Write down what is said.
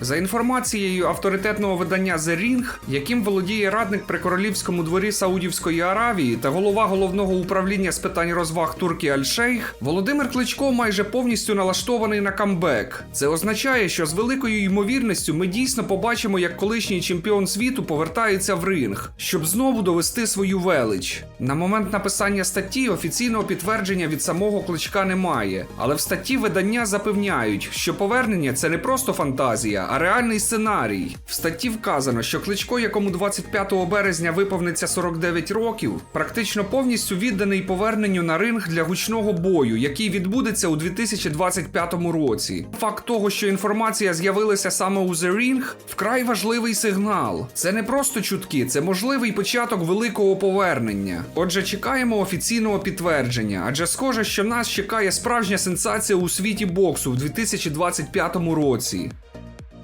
За інформацією авторитетного видання The Ring, яким володіє радник при королівському дворі Саудівської Аравії та голова головного управління з питань розваг Турки Аль-Шейх, Володимир Кличко майже повністю налаштований на камбек. Це означає, що з великою ймовірністю ми дійсно побачимо, як колишній чемпіон світу повертається в ринг, щоб знову довести свою велич. На момент написання статті офіційного підтвердження від самого кличка немає, але в статті видання запевняють, що повернення це не просто фантазія, а реальний сценарій. В статті вказано, що кличко, якому 25 березня виповниться 49 років, практично повністю відданий поверненню на ринг для гучного бою, який відбудеться у 2025 році. Факт того, що інформація з'явилася саме у The Ring, вкрай важливий сигнал. Це не просто чутки, це можливий початок великого повернення. Отже, чекаємо офіційного підтвердження, адже схоже, що нас чекає справжня сенсація у світі боксу в 2025 році.